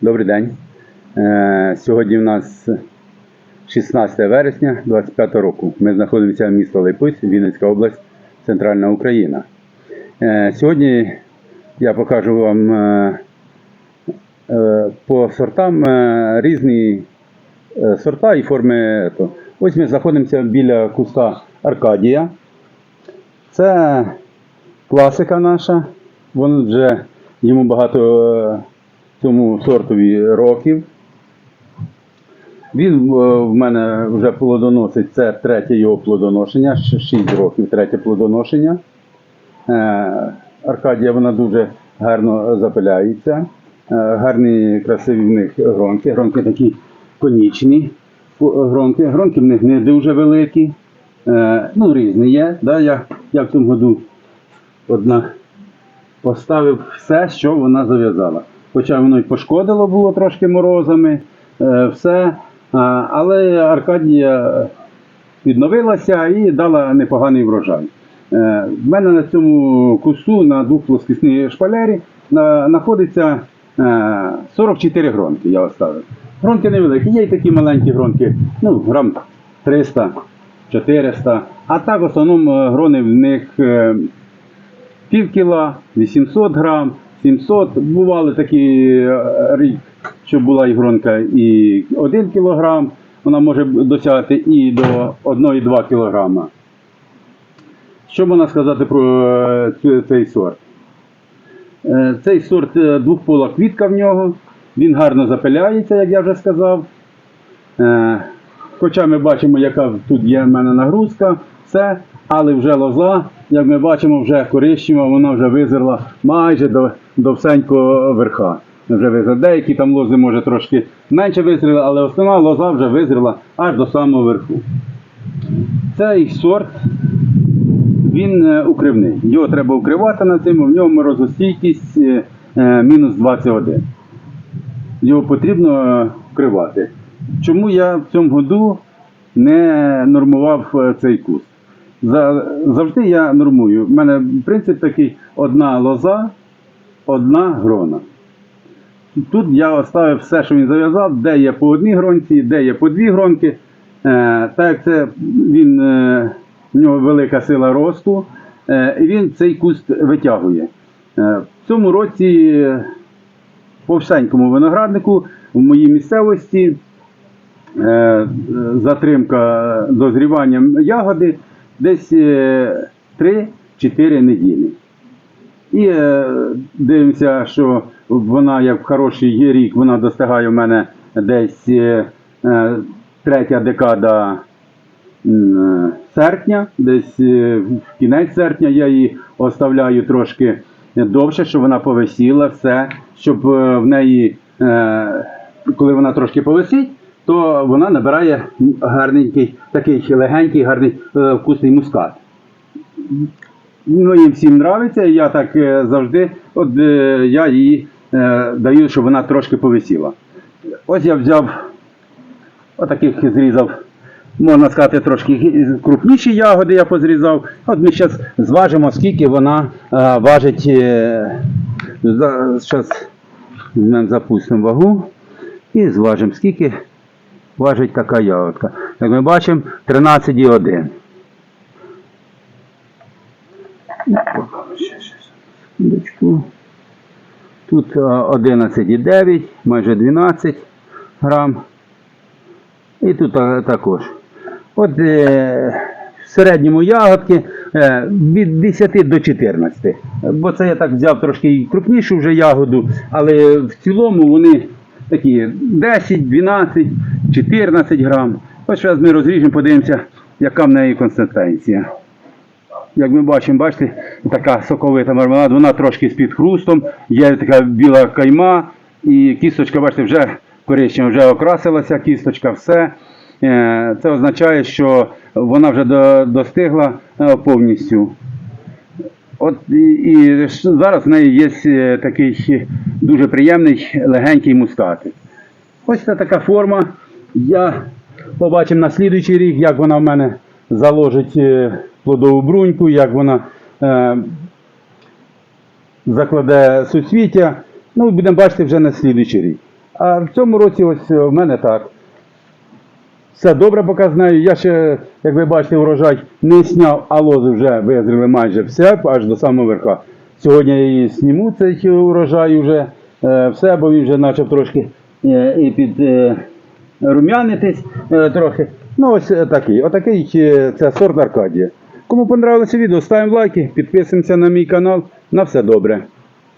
Добрий день. Е, Сьогодні у нас 16 вересня 2025 року. Ми знаходимося в місті Липусь, Вінницька область, Центральна Україна. Е, Сьогодні я покажу вам е, по сортам різні сорта і форми. Ось ми знаходимося біля куста Аркадія. Це класика наша. Він вже йому багато цьому сортові років. Він е, в мене вже плодоносить, це третє його плодоношення, 6 років третє плодоношення. Е, Аркадія вона дуже гарно запиляється. Е, Гарні, красиві в них гронки. Гронки такі конічні гронки. Гронки в них не дуже великі. Ну, різні є. Я, я в цьому году одна поставив все, що вона зав'язала. Хоча воно й пошкодило було трошки морозами, е, все. Але Аркадія відновилася і дала непоганий врожай. Е, В мене на цьому кусу на двох плоскісній шпалері знаходиться е, 44 гронки. Я оставив. Гронки невеликі, є й такі маленькі гронки, ну, грам 300, 400. А так в основному е, грони в них е, пів кіла, 800 грам, 700. Бували такі е, рік, що була ігронка і 1 кілограм. Вона може досягати і до 1,2 кілограма. Що можна сказати про е, цей сорт? Е, Цей сорт двохпола квітка в нього. Він гарно запиляється, як я вже сказав. Хоча ми бачимо, яка тут є в мене нагрузка, все, але вже лоза, як ми бачимо, вже коричнева, вона вже визрела майже до, до всенького верха. Вже визрела. Деякі там лози, може, трошки менше визріли, але основна лоза вже визріла аж до самого верху. Цей сорт він е, укривний. Його треба укривати на цьому, в ньому морозостійкість е, е, мінус 21 його потрібно вкривати. Чому я в цьому году не нормував цей куст? За- Завжди я нормую. У мене принцип такий: одна лоза, одна грона. Тут я оставив все, що він зав'язав, де є по одній гронці, де є по дві гронки. Е, так як це він, е, в нього велика сила росту, е, і він цей куст витягує. Е, в цьому році по всенькому винограднику в моїй місцевості е, затримка дозрівання ягоди десь е, 3-4 неділі. І е, дивимося, що вона, як в хороший рік, вона достигає в мене десь е, е, третя декада е, серпня, десь е, в кінець серпня я її оставляю трошки довше, щоб вона повисіла, все, щоб е, в неї, е, коли вона трошки повисить, то вона набирає гарненький, такий легенький, гарний е, вкусний мускат. Ну, їм всім нравиться, я так е, завжди, от е, я її даю, щоб вона трошки повисіла. Ось я взяв отаких зрізав, можна сказати, трошки крупніші ягоди я позрізав. От ми зараз зважимо, скільки вона важить. Зараз запустимо вагу і зважимо, скільки важить така ягодка. Як ми бачимо, 13,1. Ще, ще, секундочку. Тут 11,9, майже 12 грам. І тут також. От е, в середньому ягодки е, від 10 до 14. Бо це я так взяв трошки і крупнішу вже ягоду, але в цілому вони такі 10, 12, 14 грам. Ось зараз ми розріжемо, подивимося, яка в неї консистенція. Як ми бачимо, бачите, така соковита мармелад, вона трошки з-під хрустом, є така біла кайма, і кісточка, бачите, вже коричнева, вже окрасилася, кісточка, все. Е, Це означає, що вона вже до- достигла е, повністю. От і, і зараз в неї є е, такий дуже приємний легенький мускатик. Ось це така форма. Я побачимо на слідуючий рік, як вона в мене заложить е, плодову бруньку, як вона е, закладе суцвіття. Ну, будемо бачити вже на слідуючий рік. А в цьому році ось в мене так. Все добре поки знаю. Я ще, як ви бачите, урожай не сняв, а лози вже визріли майже все, аж до самого верха. Сьогодні я її сніму цей урожай вже е, все, бо він вже почав трошки е, і під е, рум'янитись е, трохи. Ну ось е, такий. Отакий е, це сорт Аркадія. Кому понравилося відео, ставимо лайки, підписуємося на мій канал. На все добре.